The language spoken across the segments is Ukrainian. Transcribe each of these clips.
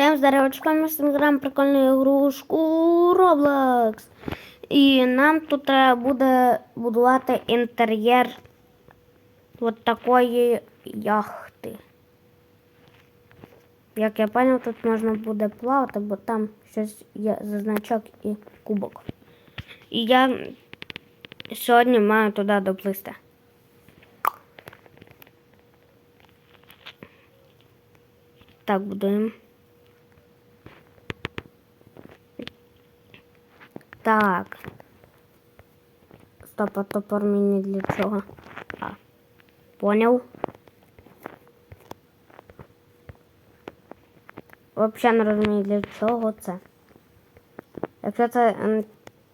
Всем здоровочка, ми граємо прикольну ігрушку Roblox. І нам тут треба будувати інтер'єр от такої яхти. Як я зрозумів, тут можна буде плавати, бо там щось є за значок і кубок. І я сьогодні маю туди доплисти. Так, будуємо. Так. Стоп, а топор мені для чого? А. Поняв. Взагалі не розумію, для чого це. Якщо це. ем,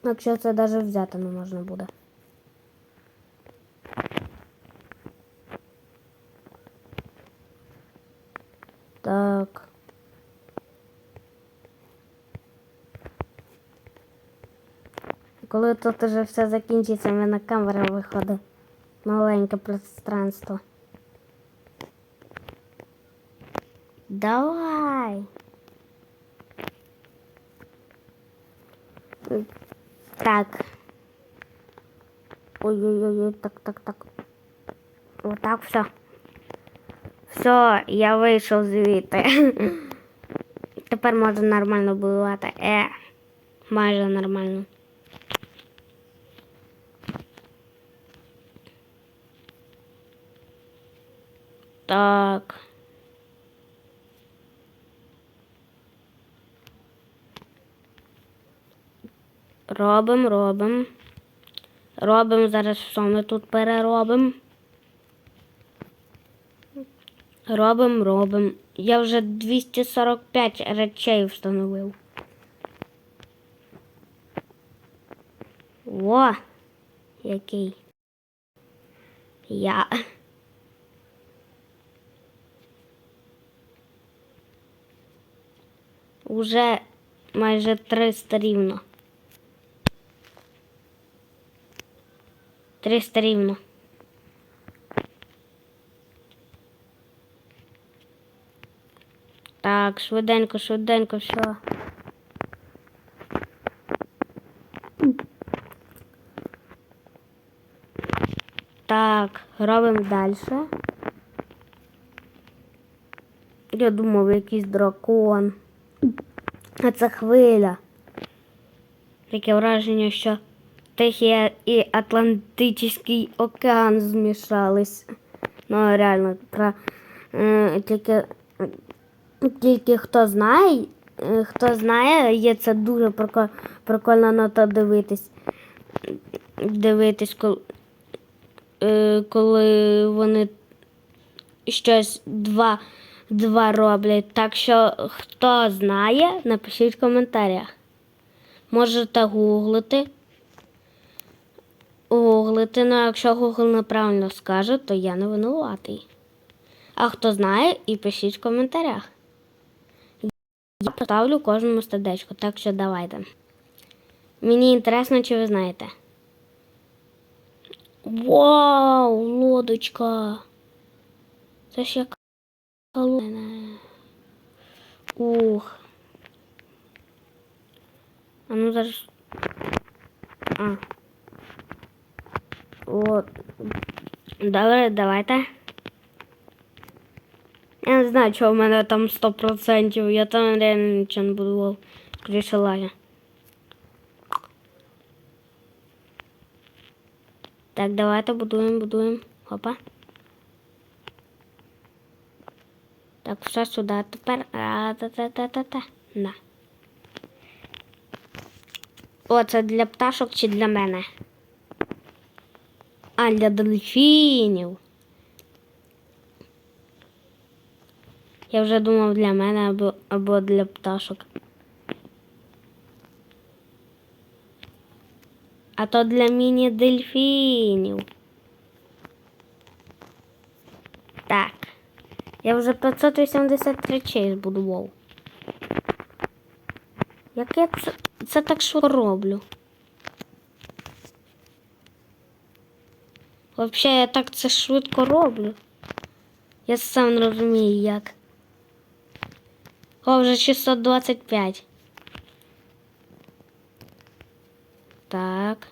Якщо це навіть взяти не можна буде. Коли тут уже все закінчиться, в мене камера виходить. Маленьке пространство. Давай. Так. Ой-ой-ой, так, так, так. Вот так все. Все, я вийшов звідти. Тепер можна нормально будувати. Е, майже нормально. Так. Робимо, робимо. Робимо зараз що ми тут переробимо. Робимо, робимо. Я вже 245 речей встановив. Во, який. Я. Уже майже 300 рівно. 300 рівно. Так, швиденько, швиденько, все. Так, робимо далі. Я думав, якийсь дракон. А це хвиля. Таке враження, що Тихий і Атлантичний океан змішались. Ну, реально, про, е, тільки, тільки хто знає, е, хто знає, є це дуже прикольно, прикольно на то дивитись. Дивитись, коли, е, коли вони щось два, два роблять. Так що, хто знає, напишіть в коментарях. Можете гуглити. Гуглити, ну якщо Google неправильно скаже, то я не винуватий. А хто знає, і пишіть в коментарях. Я поставлю кожному стадечку, так що давайте. Мені інтересно, чи ви знаєте. Вау, лодочка! Це ж яка лодка. Ух. А ну зараз. А. От. Добре, давайте. Я не знаю, чого в мене там 100%. Я там реально нічого не будував. Скоріше лазя. Так, давайте будуємо, будуємо. Опа. Так, все сюди. Тепер. А, та та та та та На. О, це для пташок чи для мене? А для дельфінів. Я вже думав для мене або, або для пташок. А то для міні-дельфінів. Так. Я вже 580 речей збудував. Як я це, це так швидко роблю? Взагалі я так це швидко роблю. Я сам не розумію як. О, вже 625. Так.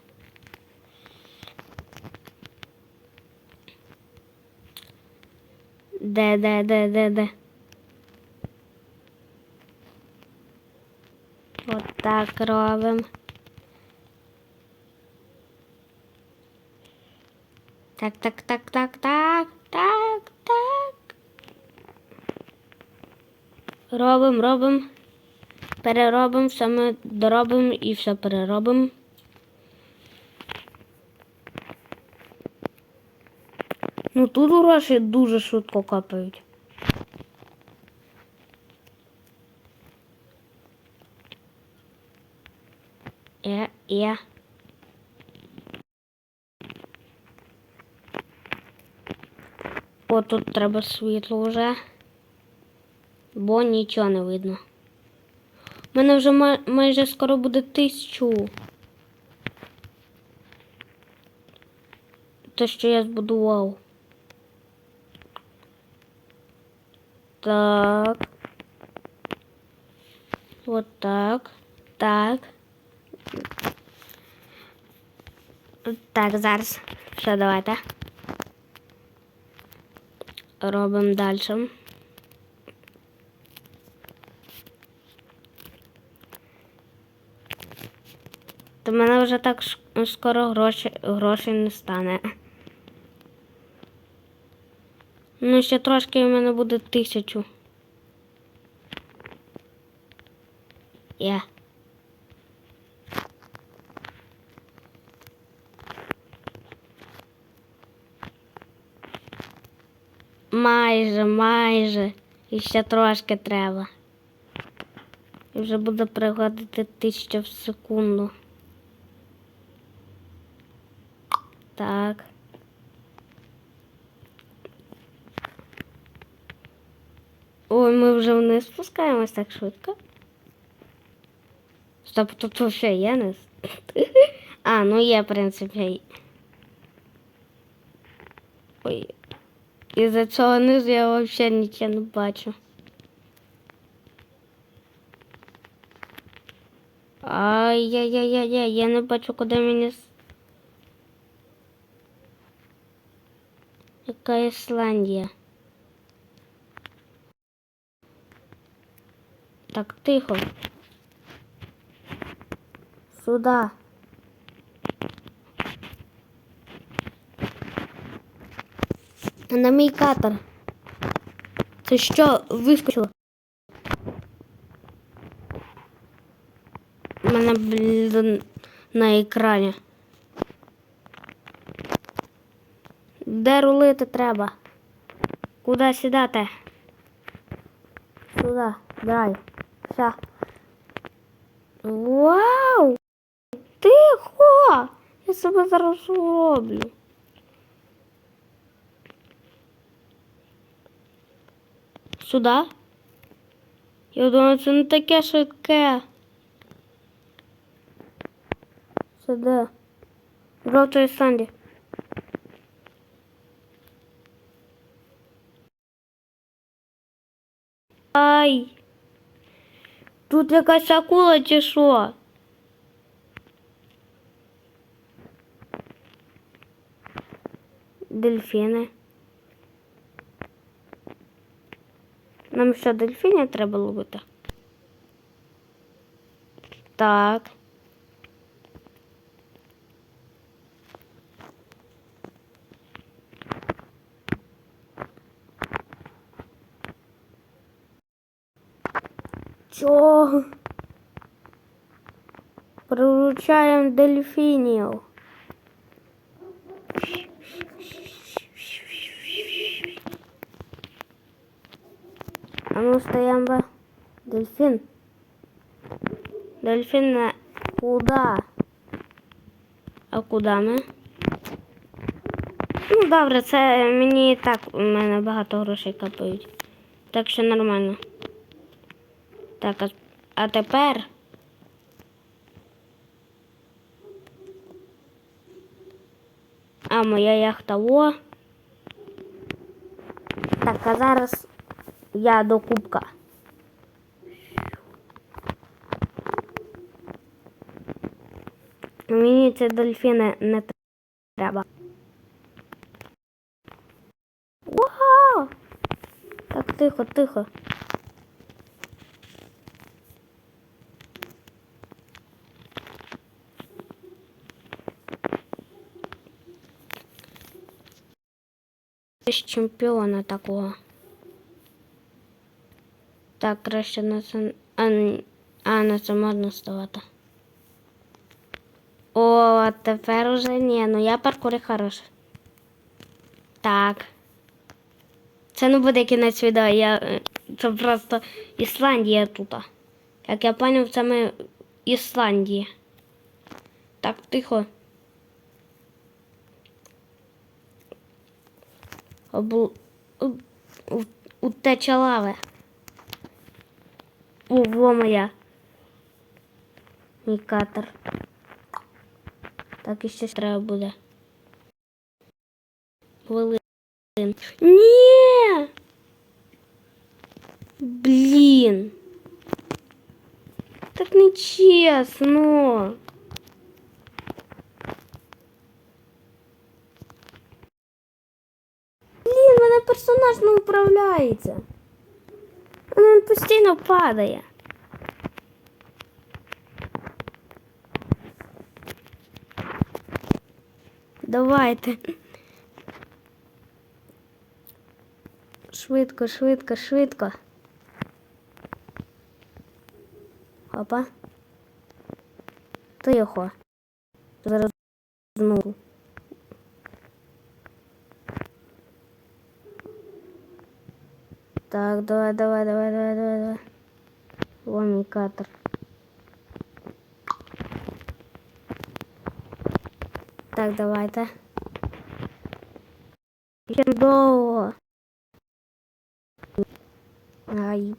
Де, де, де, де, де? От так робимо. Так, так, так, так, так, так, так. Робимо, робимо. Переробимо, все ми доробимо і все переробимо. Тут гроші дуже швидко копають. Е, е. О, тут треба світло вже, бо нічого не видно. У мене вже май- майже скоро буде тисячу. Те, що я збудував. Так. Вот так. Так. Так, зараз. Все, давайте. Робимо далі. В мене вже так скоро гроші, грошей не стане. Ну, ще трошки в мене буде тисячу. Є. Майже, майже. І ще трошки треба. І вже буде приходити тисяча в секунду. Так. Ой, ми вже вниз спускаємось так швидко. Стоп, тут вообще є низ? А, ну є, в принципі. Ой. Із-за цього низу я взагалі нічого не бачу. Ай-яй-яй-яй, я не бачу, куди мені. Яка Ісландія? Так, тихо. Сюда. На мій катер. Це що вискочило? У мене блін, на екрані. Де рулити треба? Куди сідати? Сюди, дай. Все. Вау! Тихо! Я себе зараз роблю. Сюди? Я думаю, це не таке швидке. Сюди. Жовтої санді. Ай! Тут якась акула чи що? Дельфіни. Нам що, дельфінів треба ловити? Так. Приручаємо дельфінів. А ну стоямба. Дельфін. Дельфін куда? А куди ми? Ну, добре, це мені і так у мене багато грошей капають. Так що нормально. Так, а, а тепер. Моя яхта во. Так, а зараз я до кубка. Мені це дельфіни не треба. Ого! Так, тихо, тихо. Ти чемпіона такого. Так, краще на це. А, а на це можна ставати. О, тепер уже ні, ну я паркури хороший. Так. Це не буде кінець відео, я... е, це просто Ісландія тут. Як я поняв, це ми в Ісландії. Так, тихо. Обу... у- Утеча лави. Ого моя. Мій катер. Так і ще треба буде. Хвилин. Ні! Блін. Так нечесно. Блін, мене персонаж не управляється. Він постійно падає. Давайте. Швидко, швидко, швидко. Опа. Тихо. Зараз знову. Так, давай, давай, давай, давай, давай, давай. Вон мій катер. Так, давайте. Ще довго. Ай.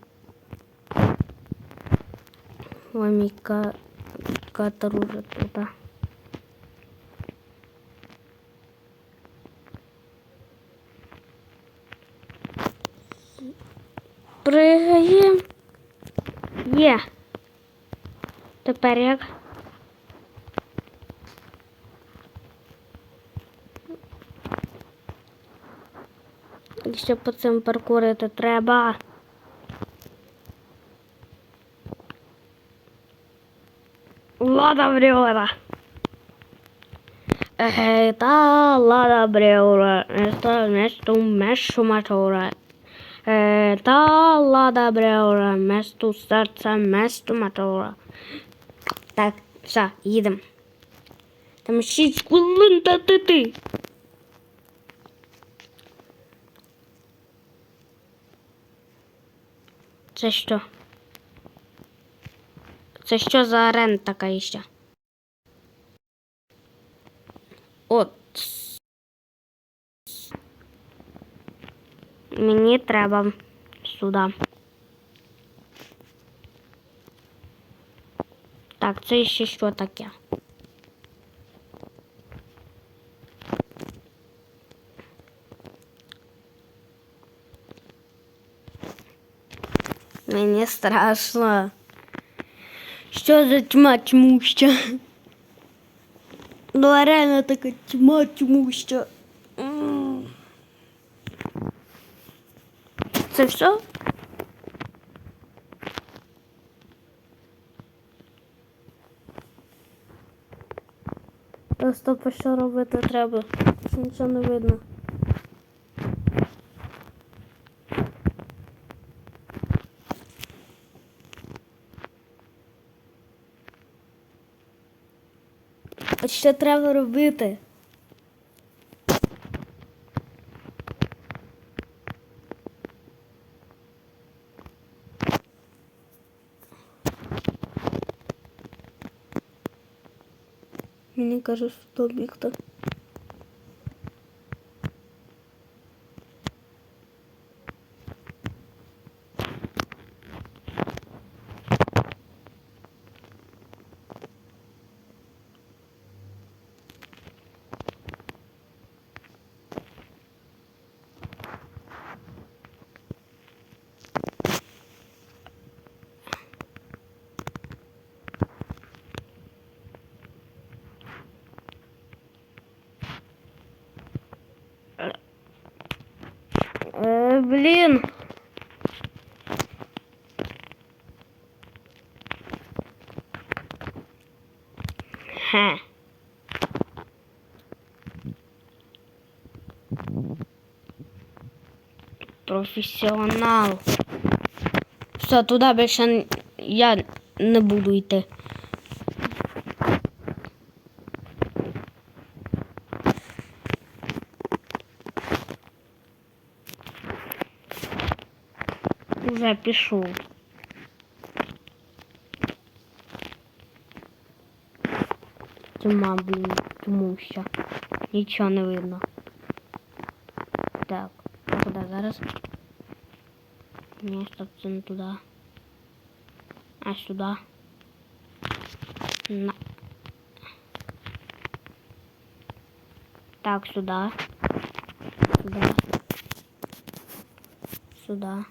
Катер уже тут. Пригаємо. Є. Тепер як? Якщо по цим паркурити треба. Лада Брюра. Та Лада Брюра. Место, место, место мотора. Е, Та Лада Брюра. Место серця, место мотора. Так, все, їдемо. Там 6 хвилин та ти ти. Це що? Це що за арена така іще? От. Мені треба сюди. Так, це ще що таке? Мені страшно. Що за тьма тьмуща? Ну, реально така тьма тьмуща. Це все? Просто що робити треба. Нічого не видно. А що треба робити? Мені кажуть, що бігти. Хе. Професіонал. Все, туди більше я не буду йти. Уже пішов. Тьма, блін, тому що нічого не видно. Так, а куди зараз? Ні, стоп, це не туди. А сюди. На. Так, сюди. Сюди. Сюди.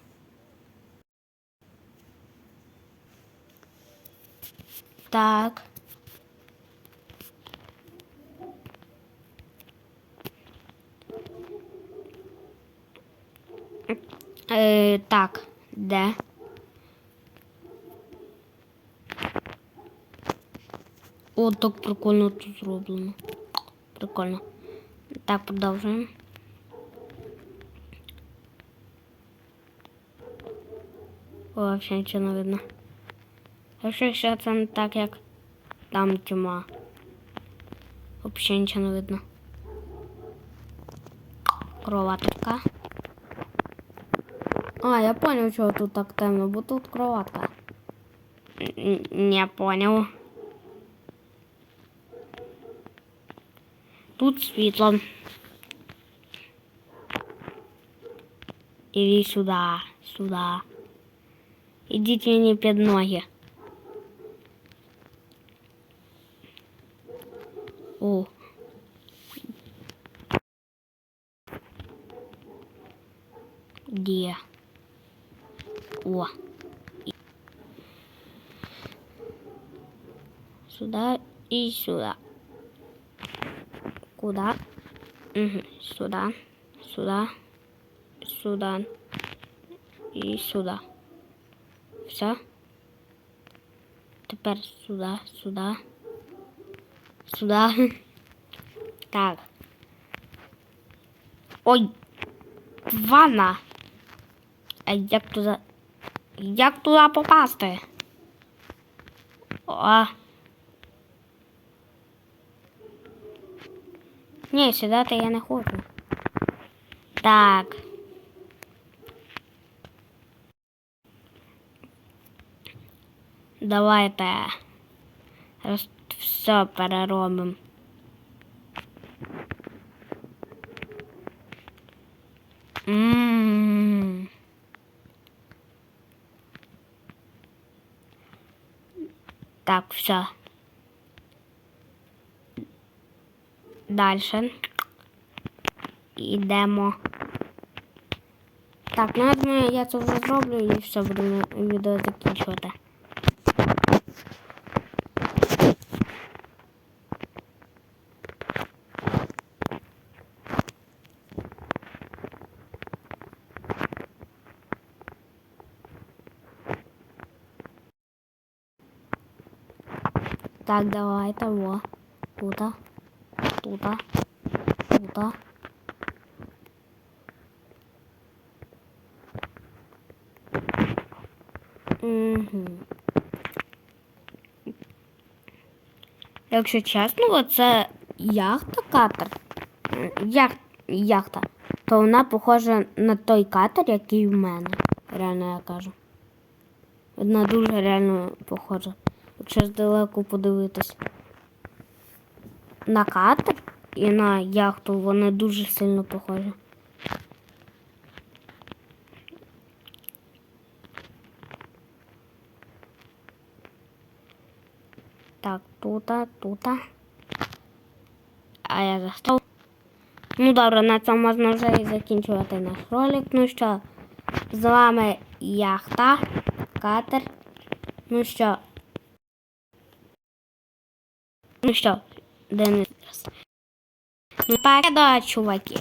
Е, так, де? О, так прикольно тут зроблено. Прикольно. Так, продовжуємо. О, вообще нічого не видно. Якщо ще це не так, як там тьма. Взагалі нічого не видно. Кроватка. А, я понял, чого тут так темно, бо тут кроватка. Н- Не понял. Тут світло. Іди сюди, сюди. Ідіть мені під ноги. Сюда. Куда? Угу. Сюда, сюда, сюда и сюда. Все. Тепер сюда, сюда, сюда. Так. Ой, ванна. А як туди? Як туди попасти? О. Ні, сідати я не хочу. Так. Давайте роз... все переробимо. Так, все. Дальше. Ідемо. Так, ну я думаю, я це вже зроблю і все, будемо відео закінчувати. Так, давайте, во. Тута. Тута. Тута. Угу. Якщо чесно, оце яхта катер. М, Ях... Яхта. То вона похожа на той катер, який в мене. Реально я кажу. Вона дуже реально похожа. Якщо здалеку подивитись. На катер і на яхту вони дуже сильно похожі. Так, тута, тута. А я застав. Ну добре, на цьому можна вже і закінчувати наш ролик. Ну що, з вами яхта, катер. Ну що. Ну що, Денис. Ну, пока, чуваки.